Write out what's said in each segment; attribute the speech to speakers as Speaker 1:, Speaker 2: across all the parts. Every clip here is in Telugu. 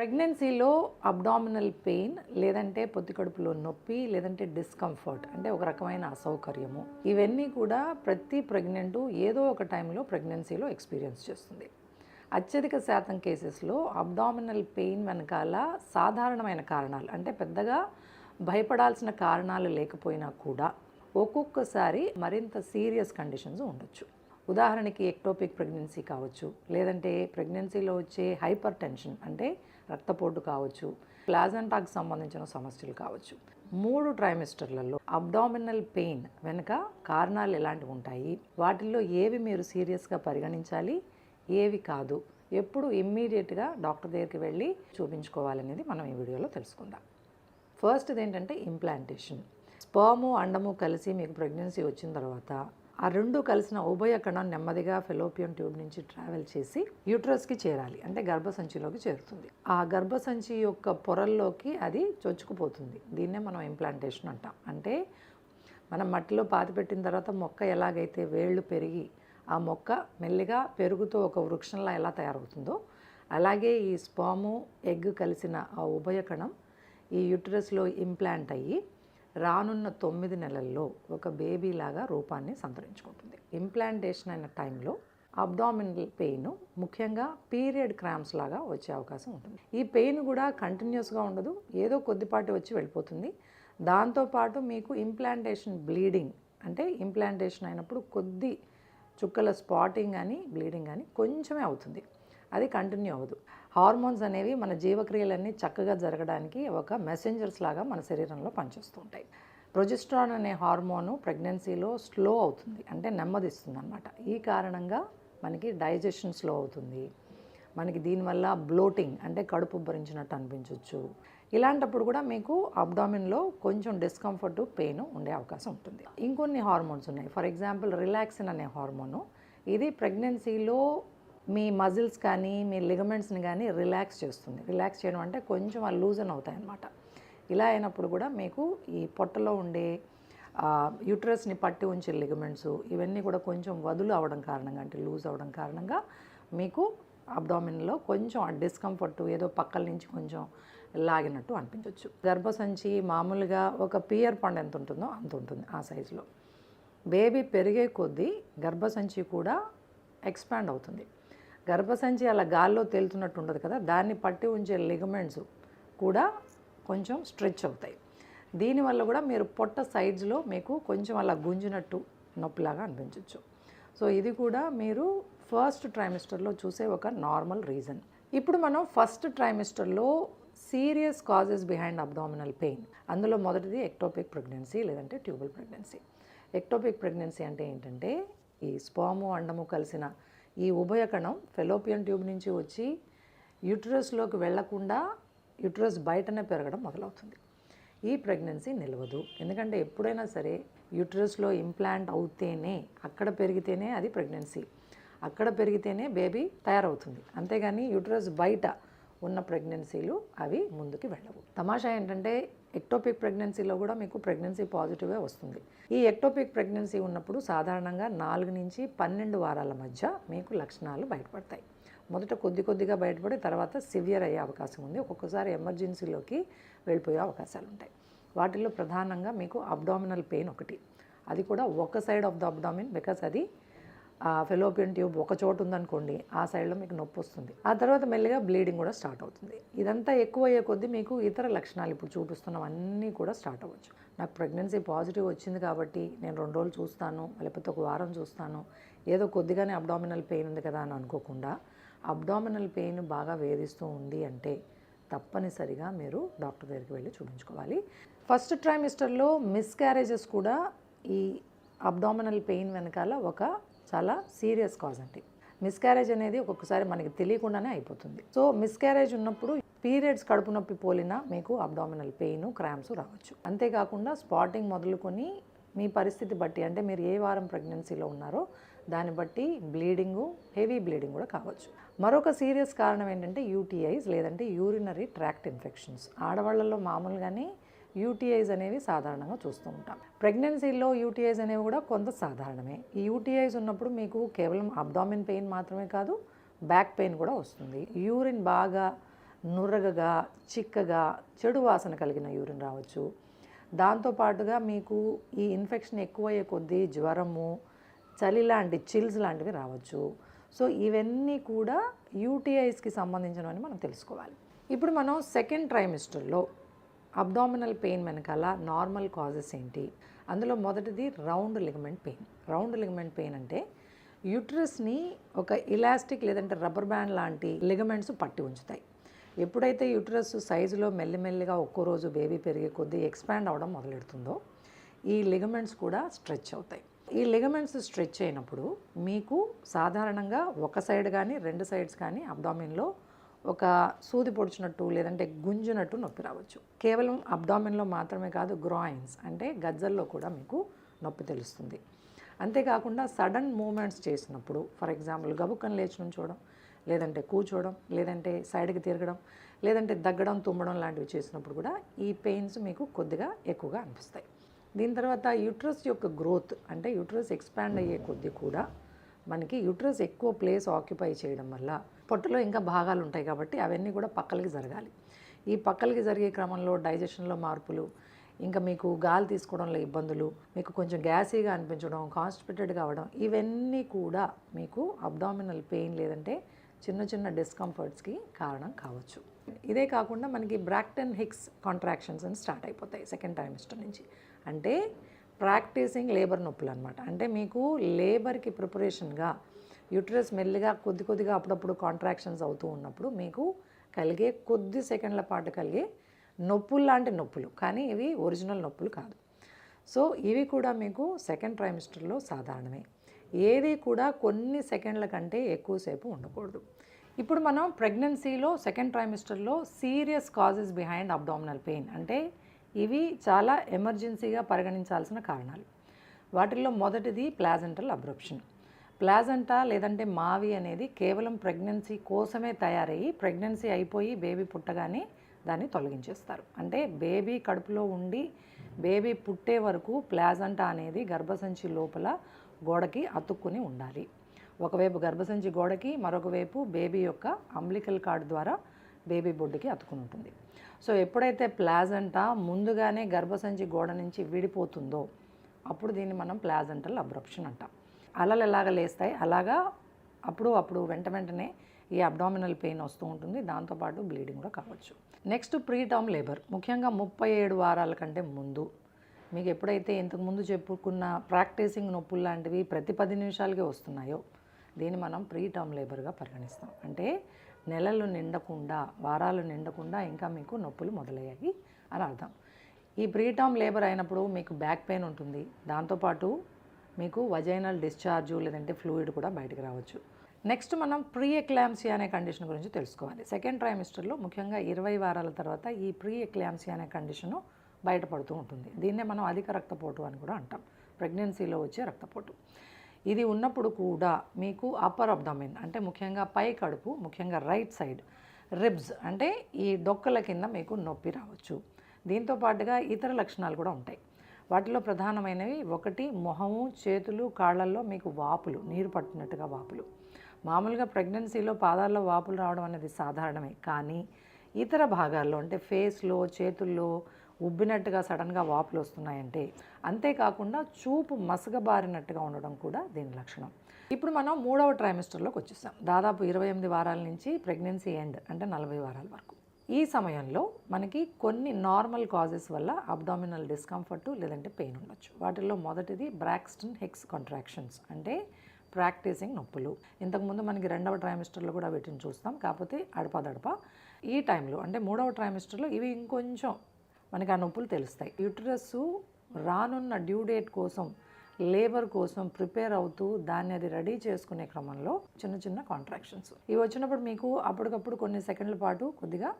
Speaker 1: ప్రెగ్నెన్సీలో అబ్డామినల్ పెయిన్ లేదంటే పొత్తి కడుపులో నొప్పి లేదంటే డిస్కంఫర్ట్ అంటే ఒక రకమైన అసౌకర్యము. ఇవన్నీ కూడా ప్రతి ప్రెగ్నెంట్ ఏదో ఒక టైంలో ప్రెగ్నెన్సీలో ఎక్స్పీరియన్స్ చేస్తుంది. అత్యధిక శాతం కేసెస్లో అబ్డామినల్ పెయిన్ వెనకాల సాధారణమైన కారణాలు అంటే పెద్దగా భయపడాల్సిన కారణాలు లేకపోయినా కూడా ఒక్కొక్కసారి మరింత సీరియస్ కండిషన్స్ ఉండొచ్చు. ఉదాహరణకి ఎక్టోపిక్ ప్రెగ్నెన్సీ కావచ్చు లేదంటే ప్రెగ్నెన్సీలో వచ్చే హైపర్ టెన్షన్ అంటే రక్తపోటు కావచ్చు ప్లాజెంటాకు సంబంధించిన సమస్యలు కావచ్చు. మూడు ట్రైమిస్టర్లలో అబ్డామినల్ పెయిన్ వెనుక కారణాలు ఎలాంటివి ఉంటాయి? వాటిల్లో ఏవి మీరు సీరియస్గా పరిగణించాలి? ఏవి కాదు? ఎప్పుడు ఇమ్మీడియట్గా డాక్టర్ దగ్గరికి వెళ్ళి చూపించుకోవాలనేది మనం ఈ వీడియోలో తెలుసుకుందాం. ఫస్ట్ ఏంటంటే ఇంప్లాంటేషన్. స్పర్ము అండము కలిసి మీకు ప్రెగ్నెన్సీ వచ్చిన తర్వాత ఆ రెండు కలిసిన ఉభయ కణం నెమ్మదిగా ఫెలోపియన్ ట్యూబ్ నుంచి ట్రావెల్ చేసి యూట్రస్కి చేరాలి అంటే గర్భసంచిలోకి చేరుతుంది. ఆ గర్భసంచి యొక్క పొరల్లోకి అది చొచ్చుకుపోతుంది. దీన్నే మనం ఇంప్లాంటేషన్ అంటాం. అంటే మనం మట్టిలో పాతి పెట్టిన తర్వాత మొక్క ఎలాగైతే వేళ్ళు పెరిగి ఆ మొక్క మెల్లిగా పెరుగుతూ ఒక వృక్షంలా ఎలా తయారవుతుందో అలాగే ఈ స్పాము ఎగ్ కలిసిన ఆ ఉభయ కణం ఈ యూట్రస్లో ఇంప్లాంట్ అయ్యి రానున్న తొమ్మిది నెలల్లో ఒక బేబీ లాగా రూపాన్ని సంతరించుకుంటుంది. ఇంప్లాంటేషన్ అయిన టైంలో అబ్డామినల్ పెయిన్ ముఖ్యంగా పీరియడ్ క్రామ్స్ లాగా వచ్చే అవకాశం ఉంటుంది. ఈ పెయిన్ కూడా కంటిన్యూస్గా ఉండదు ఏదో కొద్దిపాటి వచ్చి వెళ్ళిపోతుంది. దాంతోపాటు మీకు ఇంప్లాంటేషన్ బ్లీడింగ్ అంటే ఇంప్లాంటేషన్ అయినప్పుడు కొద్ది చుక్కల స్పాటింగ్ కానీ బ్లీడింగ్ కానీ కొంచెమే అవుతుంది. అది కంటిన్యూ అవ్వదు. హార్మోన్స్ అనేవి మన జీవక్రియలన్నీ చక్కగా జరగడానికి ఒక మెసెంజర్స్ లాగా మన శరీరంలో పనిచేస్తూ ఉంటాయి ప్రొజెస్ట్రాన్ అనే హార్మోను ప్రెగ్నెన్సీలో స్లో అవుతుంది అంటే నెమ్మదిస్తుంది అనమాట ఈ కారణంగా మనకి డైజెషన్ స్లో అవుతుంది. మనకి దీనివల్ల బ్లోటింగ్ అంటే కడుపు భరించినట్టు అనిపించవచ్చు ఇలాంటప్పుడు కూడా మీకు అబ్డామిన్లో కొంచెం డిస్కంఫర్ట్ పెయిన్ ఉండే అవకాశం ఉంటుంది. ఇంకొన్ని హార్మోన్స్ ఉన్నాయి. ఫర్ ఎగ్జాంపుల్ రిలాక్సిన్ అనే హార్మోను ఇది ప్రెగ్నెన్సీలో మీ మజిల్స్ కానీ మీ లిగమెంట్స్ని కానీ రిలాక్స్ చేస్తుంది. రిలాక్స్ చేయడం అంటే కొంచెం అవి లూజన్ అవుతాయన్నమాట. ఇలా అయినప్పుడు కూడా మీకు ఈ పొట్టలో ఉండే యూట్రస్ని పట్టి ఉంచే లిగమెంట్స్ ఇవన్నీ కూడా కొంచెం వదులు అవడం కారణంగా అంటే లూజ్ అవడం కారణంగా మీకు అబ్డామిన్లో కొంచెం ఆ డిస్కంఫర్ట్ ఏదో పక్కల నుంచి కొంచెం లాగినట్టు అనిపించవచ్చు గర్భసంచి మామూలుగా ఒక పియర్ పండు ఎంత ఉంటుందో అంత ఉంటుంది ఆ సైజులో. బేబీ పెరిగే కొద్దీ గర్భసంచి కూడా ఎక్స్పాండ్ అవుతుంది. గర్భసంచి అలా గాల్లో తేలుతున్నట్టు ఉండదు కదా దాన్ని పట్టి ఉంచే లిగమెంట్స్ కూడా కొంచెం స్ట్రెచ్ అవుతాయి. దీనివల్ల కూడా మీరు పొట్ట సైడ్స్లో మీకు కొంచెం అలా గుంజినట్టు నొప్పిలాగా అనిపించవచ్చు సో ఇది కూడా మీరు ఫస్ట్ ట్రైమిస్టర్లో చూసే ఒక నార్మల్ రీజన్ ఇప్పుడు మనం first ట్రైమిస్టర్లో serious causes behind abdominal pain అందులో మొదటిది ఎక్టోపిక్ ప్రెగ్నెన్సీ లేదంటే ట్యూబల్ ప్రెగ్నెన్సీ ఎక్టోపిక్ ప్రెగ్నెన్సీ అంటే ఏంటంటే ఈ స్పాము అండము కలిసిన ఈ ఉభయ కణం ఫెలోపియన్ ట్యూబ్ నుంచి వచ్చి యూట్రస్లోకి వెళ్ళకుండా యూట్రస్ బయటనే పెరగడం మొదలవుతుంది. ఈ ప్రెగ్నెన్సీ నిలవదు. ఎందుకంటే ఎప్పుడైనా సరే యూట్రస్లో ఇంప్లాంట్ అవుతేనే అక్కడ పెరిగితేనే అది ప్రెగ్నెన్సీ. అక్కడ పెరిగితేనే బేబీ తయారవుతుంది. అంతేగాని యూట్రస్ బయట ఉన్న ప్రెగ్నెన్సీలు అవి ముందుకు వెళ్ళవు. తమాషా ఏంటంటే ఎక్టోపిక్ ప్రెగ్నెన్సీలో కూడా మీకు ప్రెగ్నెన్సీ పాజిటివే వస్తుంది. ఈ ఎక్టోపిక్ ప్రెగ్నెన్సీ ఉన్నప్పుడు సాధారణంగా నాలుగు నుంచి పన్నెండు వారాల మధ్య మీకు లక్షణాలు బయటపడతాయి. మొదట కొద్ది కొద్దిగా బయటపడి తర్వాత సివియర్ అయ్యే అవకాశం ఉంది. ఒక్కొక్కసారి ఎమర్జెన్సీలోకి వెళ్ళిపోయే అవకాశాలు ఉంటాయి. వాటిల్లో ప్రధానంగా మీకు అబ్డామినల్ పెయిన్ ఒకటి. అది కూడా ఒక side of the abdomen because అది ఆ ఫెలోపియన్ ట్యూబ్ ఒక చోటు ఉందనుకోండి ఆ సైడ్లో మీకు నొప్పి వస్తుంది. ఆ తర్వాత మెల్లిగా బ్లీడింగ్ కూడా స్టార్ట్ అవుతుంది. ఇదంతా ఎక్కువ అయ్యే కొద్దీ మీకు ఇతర లక్షణాలు ఇప్పుడు చూపిస్తున్నవన్నీ కూడా స్టార్ట్ అవ్వచ్చు. నాకు ప్రెగ్నెన్సీ పాజిటివ్ వచ్చింది కాబట్టి నేను రెండు రోజులు చూస్తాను లేకపోతే ఒక వారం చూస్తాను. ఏదో కొద్దిగానే అబ్డామినల్ పెయిన్ ఉంది కదా అని అనుకోకుండా అబ్డామినల్ పెయిన్ బాగా వేధిస్తూ ఉంది అంటే తప్పనిసరిగా మీరు డాక్టర్ దగ్గరికి వెళ్ళి చూపించుకోవాలి. ఫస్ట్ ట్రైమిస్టర్లో మిస్క్యారేజెస్ కూడా ఈ అబ్డామినల్ పెయిన్ వెనకాల ఒక చాలా సీరియస్ కాజ్ అండి. మిస్క్యారేజ్ అనేది ఒక్కొక్కసారి మనకి తెలియకుండానే అయిపోతుంది. సో మిస్క్యారేజ్ ఉన్నప్పుడు పీరియడ్స్ కడుపు నొప్పి పోలినా మీకు అబ్డామినల్ పెయిన్ క్రామ్స్ రావచ్చు. అంతేకాకుండా స్పాటింగ్ మొదలుకొని మీ పరిస్థితి బట్టి అంటే మీరు ఏ వారం ప్రెగ్నెన్సీలో ఉన్నారో దాన్ని బట్టి బ్లీడింగు హెవీ బ్లీడింగ్ కూడా కావచ్చు. మరొక సీరియస్ కారణం ఏంటంటే యూటీఐస్ లేదంటే యూరినరీ ట్రాక్ట్ ఇన్ఫెక్షన్స్ ఆడవాళ్ళలో మామూలుగానే యూటీఐస్ అనేవి సాధారణంగా చూస్తూ ఉంటాం. ప్రెగ్నెన్సీలో యూటీఐస్ అనేవి కూడా కొంత సాధారణమే. ఈ యూటీఐస్ ఉన్నప్పుడు మీకు కేవలం అబ్డామిన్ పెయిన్ మాత్రమే కాదు బ్యాక్ పెయిన్ కూడా వస్తుంది. యూరిన్ బాగా నురగగా చిక్కగా చెడు వాసన కలిగిన యూరిన్ రావచ్చు. దాంతోపాటుగా మీకు ఈ ఇన్ఫెక్షన్ ఎక్కువయ్యే కొద్దీ జ్వరము చలి లాంటి చిల్స్ లాంటివి రావచ్చు. సో ఇవన్నీ కూడా యూటీఐస్కి సంబంధించినవని మనం తెలుసుకోవాలి. ఇప్పుడు మనం సెకండ్ ట్రైమిస్టర్లో అబ్డామినల్ పెయిన్ వెనకాల నార్మల్ కాజెస్ ఏంటి? అందులో మొదటిది round ligament pain round ligament pain అంటే యూట్రస్ని ఒక ఇలాస్టిక్ లేదంటే రబ్బర్ బ్యాండ్ లాంటి లిగమెంట్స్ పట్టి ఉంచుతాయి. ఎప్పుడైతే యూట్రస్ సైజులో మెల్లిమెల్లిగా ఒక్కో రోజు బేబీ పెరిగే కొద్దీ ఎక్స్పాండ్ అవ్వడం మొదలెడుతుందో ఈ లిగమెంట్స్ కూడా స్ట్రెచ్ అవుతాయి. ఈ లిగమెంట్స్ స్ట్రెచ్ అయినప్పుడు మీకు సాధారణంగా ఒక సైడ్ కానీ రెండు సైడ్స్ కానీ అబ్డామిన్లో ఒక సూది పొడిచినట్టు లేదంటే గుంజునట్టు నొప్పి రావచ్చు. కేవలం అబ్డామిన్లో మాత్రమే కాదు గ్రాయిన్స్ అంటే గజ్జల్లో కూడా మీకు నొప్పి తెలుస్తుంది. అంతేకాకుండా సడన్ మూమెంట్స్ చేసినప్పుడు ఫర్ ఎగ్జాంపుల్ గబుక్కను లేచి నుంచోవడం లేదంటే కూర్చోవడం లేదంటే సైడ్కి తిరగడం లేదంటే దగ్గడం తుమ్మడం లాంటివి చేసినప్పుడు కూడా ఈ పెయిన్స్ మీకు కొద్దిగా ఎక్కువగా అనిపిస్తాయి. దీని తర్వాత యూట్రస్ యొక్క గ్రోత్ అంటే యూట్రస్ ఎక్స్పాండ్ అయ్యే కొద్దీ కూడా మనకి యూట్రస్ ఎక్కువ ప్లేస్ ఆక్యుపై చేయడం వల్ల పొట్టలో ఇంకా భాగాలు ఉంటాయి కాబట్టి అవన్నీ కూడా పక్కలకి జరగాలి. ఈ పక్కలకి జరిగే క్రమంలో డైజెషన్లో మార్పులు ఇంకా మీకు గాలి తీసుకోవడంలో ఇబ్బందులు మీకు కొంచెం గ్యాసీగా అనిపించడం కాన్స్టిపేటెడ్ కావడం ఇవన్నీ కూడా మీకు అబ్డామినల్ పెయిన్ లేదంటే చిన్న చిన్న డిస్కంఫర్ట్స్కి కారణం కావచ్చు. ఇదే కాకుండా మనకి బ్రాక్టన్ హిక్స్ కాంట్రాక్షన్స్ అని స్టార్ట్ అయిపోతాయి సెకండ్ టైమిస్టర్ నుంచి. అంటే ప్రాక్టీసింగ్ లేబర్ నొప్పులు అనమాట అంటే మీకు లేబర్కి ప్రిపరేషన్గా యూట్రస్ మెల్లిగా కొద్ది కొద్దిగా అప్పుడప్పుడు కాంట్రాక్షన్స్ అవుతూ ఉన్నప్పుడు మీకు కలిగే కొద్ది సెకండ్ల పాటు కలిగే నొప్పులు లాంటి నొప్పులు. కానీ ఇవి ఒరిజినల్ నొప్పులు కాదు. సో ఇవి కూడా మీకు సెకండ్ ట్రైమిస్టర్లో సాధారణమే. ఏది కూడా కొన్ని సెకండ్ల కంటే ఎక్కువసేపు ఉండకూడదు. ఇప్పుడు మనం ప్రెగ్నెన్సీలో second ట్రైమిస్టర్లో serious causes behind abdominal pain అంటే ఇవి చాలా ఎమర్జెన్సీగా పరిగణించాల్సిన కారణాలు. వాటిల్లో మొదటిది ప్లాజెంటల్ అబ్రప్షన్ ప్లాజంటా లేదంటే మావి అనేది కేవలం ప్రెగ్నెన్సీ కోసమే తయారయ్యి ప్రెగ్నెన్సీ అయిపోయి బేబీ పుట్టగానే దాన్ని తొలగించేస్తారు. అంటే బేబీ కడుపులో ఉండి బేబీ పుట్టే వరకు ప్లాజంటా అనేది గర్భసంచి లోపల గోడకి అతుక్కుని ఉండాలి. ఒకవైపు గర్భసంచి గోడకి మరొక వైపు బేబీ యొక్క అంబ్లికల్ కార్డ్ ద్వారా బేబీ బొడ్డుకి అతుకుని ఉంటుంది. సో ఎప్పుడైతే ప్లాజంటా ముందుగానే గర్భసంచి గోడ నుంచి విడిపోతుందో అప్పుడు దీన్ని మనం ప్లాజంటల్ అబ్రప్షన్ అంటాం. అలలు ఎలాగ లేస్తాయి? అలాగా అప్పుడు అప్పుడు వెంట వెంటనే ఈ అబ్డామినల్ పెయిన్ వస్తూ ఉంటుంది. దాంతోపాటు బ్లీడింగ్ కూడా కావచ్చు. Next preterm labour. ముఖ్యంగా ముప్పై ఏడు వారాల కంటే ముందు. మీకు ఎప్పుడైతే ఇంతకుముందు చెప్పుకున్న ప్రాక్టీసింగ్ నొప్పులు లాంటివి ప్రతి పది నిమిషాలకే వస్తున్నాయో దీన్ని మనం ప్రీ టర్మ్ లేబర్గా పరిగణిస్తాం. అంటే నెలలు నిండకుండా వారాలు నిండకుండా ఇంకా మీకు నొప్పులు మొదలయ్యాయి అని అర్థం. ఈ ప్రీ టర్మ్ లేబర్ అయినప్పుడు మీకు బ్యాక్ పెయిన్ ఉంటుంది. దాంతోపాటు మీకు వజైనల్ డిశ్చార్జు లేదంటే ఫ్లూయిడ్ కూడా బయటకు రావచ్చు. నెక్స్ట్ మనం ప్రీ ఎక్లాంసియా అనే కండిషన్ గురించి తెలుసుకోవాలి. సెకండ్ ట్రైమిస్టర్లో ముఖ్యంగా ఇరవై వారాల తర్వాత ఈ ప్రీ ఎక్లాంసియా అనే కండిషను బయటపడుతూ ఉంటుంది. దీన్నే మనం అధిక రక్తపోటు అని కూడా అంటాం. ప్రెగ్నెన్సీలో వచ్చే రక్తపోటు. ఇది ఉన్నప్పుడు కూడా మీకు అప్పర్ అబ్డమిన్ అంటే ముఖ్యంగా పై కడుపు ముఖ్యంగా రైట్ సైడ్ రిబ్స్ అంటే ఈ డొక్కల కింద మీకు నొప్పి రావచ్చు. దీంతో పాటుగా ఇతర లక్షణాలు కూడా ఉంటాయి. వాటిలో ప్రధానమైనవి ఒకటి మొహము చేతులు కాళ్ళల్లో మీకు వాపులు నీరు పట్టినట్టుగా వాపులు. మామూలుగా ప్రెగ్నెన్సీలో పాదాల్లో వాపులు రావడం అనేది సాధారణమే. కానీ ఇతర భాగాల్లో అంటే ఫేస్లో చేతుల్లో ఉబ్బినట్టుగా సడన్గా వాపులు వస్తున్నాయంటే అంతేకాకుండా చూపు మసగబారినట్టుగా ఉండడం కూడా దీని లక్షణం. ఇప్పుడు మనం మూడవ ట్రైమిస్టర్లోకి వచ్చేసాం. దాదాపు ఇరవై ఎనిమిది వారాల నుంచి ప్రెగ్నెన్సీ ఎండ్ అంటే నలభై వారాల వరకు. ఈ సమయంలో మనకి కొన్ని నార్మల్ కాజెస్ వల్ల అబ్డామినల్ డిస్కంఫర్ట్ లేదంటే పెయిన్ ఉండొచ్చు. వాటిల్లో మొదటిది బ్రాక్స్టన్ హెక్స్ కాంట్రాక్షన్స్ అంటే ప్రాక్టీసింగ్ నొప్పులు. ఇంతకుముందు మనకి రెండవ ట్రైమిస్టర్లో కూడా వీటిని చూస్తాం. కాకపోతే అడపదడప ఈ టైంలో అంటే మూడవ ట్రైమిస్టర్లో ఇవి ఇంకొంచెం మనకి ఆ నొప్పులు తెలుస్తాయి. యూటరస్ రానున్న డ్యూ డేట్ కోసం లేబర్ కోసం ప్రిపేర్ అవుతూ దాన్ని అది రెడీ చేసుకునే క్రమంలో చిన్న చిన్న కాంట్రాక్షన్స్ ఇవి వచ్చినప్పుడు మీకు అప్పటికప్పుడు కొన్ని సెకండ్ల పాటు కొద్దిగా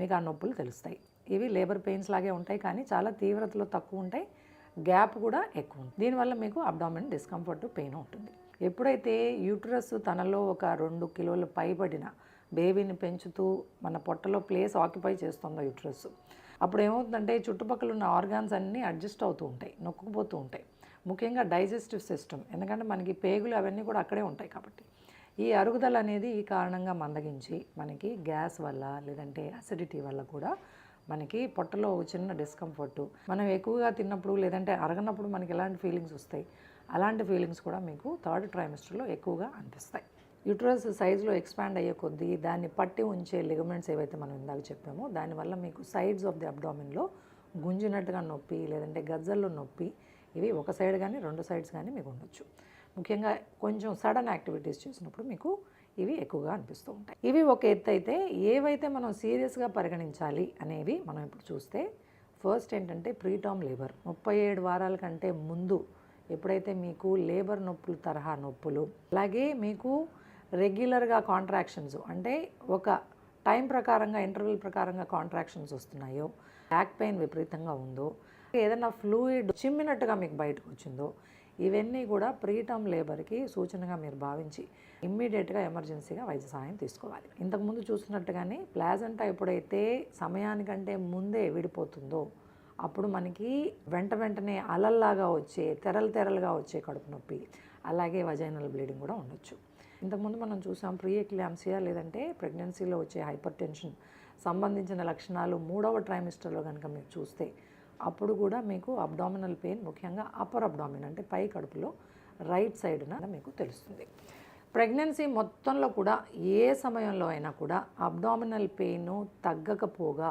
Speaker 1: మీకు ఆ నొప్పులు తెలుస్తాయి. ఇవి లేబర్ పెయిన్స్ లాగే ఉంటాయి కానీ చాలా తీవ్రతలో తక్కువ ఉంటాయి. గ్యాప్ కూడా ఎక్కువ ఉంది దీనివల్ల మీకు అబ్డామిన్ డిస్కంఫర్ట్ పెయిన్ ఉంటుంది. ఎప్పుడైతే యూట్రస్ తనలో ఒక రెండు కిలోల పైబడిన బేబీని పెంచుతూ మన పొట్టలో ప్లేస్ ఆక్యుపై చేస్తుందో యూట్రస్ అప్పుడు ఏమవుతుందంటే చుట్టుపక్కల ఉన్న ఆర్గాన్స్ అన్నీ అడ్జస్ట్ అవుతూ ఉంటాయి నొక్కుపోతూ ఉంటాయి. ముఖ్యంగా డైజెస్టివ్ సిస్టమ్ ఎందుకంటే మనకి పేగులు అవన్నీ కూడా అక్కడే ఉంటాయి కాబట్టి. ఈ అరుగుదల అనేది ఈ కారణంగా మందగించి మనకి గ్యాస్ వల్ల లేదంటే అసిడిటీ వల్ల కూడా మనకి పొట్టలో ఒక చిన్న డిస్కంఫర్ట్ మనం ఎక్కువగా తిన్నప్పుడు లేదంటే అరగనప్పుడు మనకి ఎలాంటి ఫీలింగ్స్ వస్తాయి? అలాంటి ఫీలింగ్స్ కూడా మీకు థర్డ్ ట్రైమిస్టర్లో ఎక్కువగా అనిపిస్తాయి. యూట్రస్ సైజులో ఎక్స్పాండ్ అయ్యే కొద్దీ దాన్ని పట్టి ఉంచే లిగమెంట్స్ ఏవైతే మనం ఇందాక చెప్పామో దానివల్ల మీకు సైడ్స్ ఆఫ్ ది అబ్డామిన్లో గుంజినట్టుగా నొప్పి లేదంటే గజ్జల్లో నొప్పి ఇవి ఒక సైడ్ కానీ రెండు సైడ్స్ కానీ మీకు ఉండొచ్చు. ముఖ్యంగా కొంచెం సడన్ యాక్టివిటీస్ చేసినప్పుడు మీకు ఇవి ఎక్కువగా అనిపిస్తూ ఉంటాయి. ఇవి ఒక ఎత్తు అయితే ఏవైతే మనం సీరియస్గా పరిగణించాలి అనేవి మనం ఇప్పుడు చూస్తే ఫస్ట్ ఏంటంటే ప్రీటామ్ లేబర్. ముప్పై ఏడు వారాల కంటే ముందు ఎప్పుడైతే మీకు లేబర్ నొప్పులు తరహా నొప్పులు అలాగే మీకు రెగ్యులర్గా కాంట్రాక్షన్స్ అంటే ఒక టైం ప్రకారంగా ఇంటర్వెల్ ప్రకారంగా కాంట్రాక్షన్స్ వస్తున్నాయో బ్యాక్ పెయిన్ విపరీతంగా ఉందో ఏదైనా ఫ్లూయిడ్ చిమ్మినట్టుగా మీకు బయటకు వచ్చిందో ఇవన్నీ కూడా ప్రీటర్మ్ లేబర్కి సూచనగా మీరు భావించి ఇమ్మీడియట్గా ఎమర్జెన్సీగా వైద్య సహాయం తీసుకోవాలి. ఇంతకుముందు చూసినట్టుగానే ప్లాజెంటా ఎప్పుడైతే సమయానికంటే ముందే విడిపోతుందో అప్పుడు మనకి వెంట వెంటనే అలల్లాగా వచ్చే తెరలు తెరలుగా వచ్చే కడుపు నొప్పి అలాగే వజైనల్ బ్లీడింగ్ కూడా ఉండొచ్చు. ఇంతకుముందు మనం చూసాం ప్రీ ఎక్లాంసియా లేదంటే ప్రెగ్నెన్సీలో వచ్చే హైపర్ టెన్షన్ సంబంధించిన లక్షణాలు మూడవ ట్రైమిస్టర్లో కనుక మీరు చూస్తే అప్పుడు కూడా మీకు అబ్డామినల్ పెయిన్ ముఖ్యంగా అప్పర్ అబ్డామిన్ అంటే పై కడుపులో రైట్ సైడ్న మీకు తెలుస్తుంది. ప్రెగ్నెన్సీ మొత్తంలో కూడా ఏ సమయంలో అయినా కూడా అబ్డామినల్ పెయిన్ తగ్గకపోగా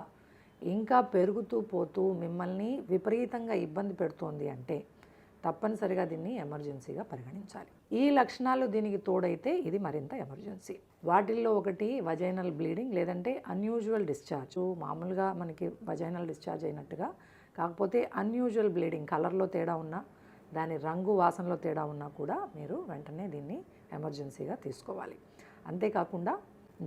Speaker 1: ఇంకా పెరుగుతూ పోతూ మిమ్మల్ని విపరీతంగా ఇబ్బంది పెడుతోంది అంటే తప్పనిసరిగా దీన్ని ఎమర్జెన్సీగా పరిగణించాలి. ఈ లక్షణాలు దీనికి తోడైతే ఇది మరింత ఎమర్జెన్సీ వాటిల్లో ఒకటి వజైనల్ బ్లీడింగ్ లేదంటే అన్యూజువల్ డిశ్చార్జ్ మామూలుగా మనకి వజైనల్ డిశ్చార్జ్ అయినట్టుగా కాకపోతే అన్యూజువల్ బ్లీడింగ్ కలర్లో తేడా ఉన్నా దాని రంగు వాసనలో తేడా ఉన్నా కూడా మీరు వెంటనే దీన్ని ఎమర్జెన్సీగా తీసుకోవాలి. అంతేకాకుండా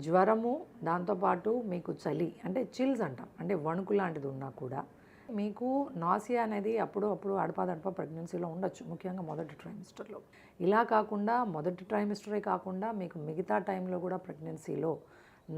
Speaker 1: జ్వరము దాంతోపాటు మీకు చలి అంటే చిల్స్ అంటాం. అంటే వణుకు లాంటిది ఉన్నా కూడా మీకు నాసియా అనేది అప్పుడు అప్పుడు అడపాదడప ప్రెగ్నెన్సీలో ఉండొచ్చు ముఖ్యంగా మొదటి ట్రైమిస్టర్లో ఇలా కాకుండా మొదటి ట్రైమిస్టరే కాకుండా మీకు మిగతా టైంలో కూడా ప్రెగ్నెన్సీలో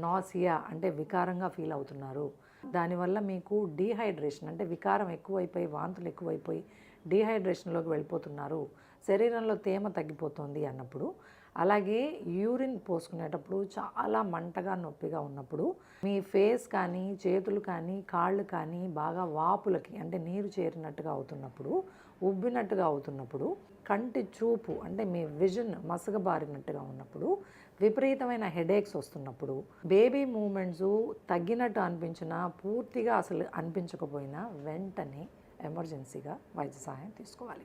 Speaker 1: నాసియా అంటే వికారంగా ఫీల్ అవుతున్నారు. దానివల్ల మీకు డీహైడ్రేషన్ అంటే వికారం ఎక్కువైపోయి వాంతులు ఎక్కువైపోయి డీహైడ్రేషన్లోకి వెళ్ళిపోతున్నారు. శరీరంలో తేమ తగ్గిపోతుంది అన్నప్పుడు అలాగే యూరిన్ పోసుకునేటప్పుడు చాలా మంటగా నొప్పిగా ఉన్నప్పుడు మీ ఫేస్ కానీ చేతులు కానీ కాళ్ళు కానీ బాగా వాపులకి అంటే నీరు చేరినట్టుగా అవుతున్నప్పుడు ఉబ్బినట్టుగా అవుతున్నప్పుడు కంటి చూపు అంటే మీ విజన్ మసగబారినట్టుగా ఉన్నప్పుడు విపరీతమైన హెడేక్స్ వస్తున్నప్పుడు బేబీ మూమెంట్స్ తగ్గినట్టు అనిపించినా పూర్తిగా అసలు అనిపించకపోయినా వెంటనే ఎమర్జెన్సీగా వైద్య సహాయం తీసుకోవాలి.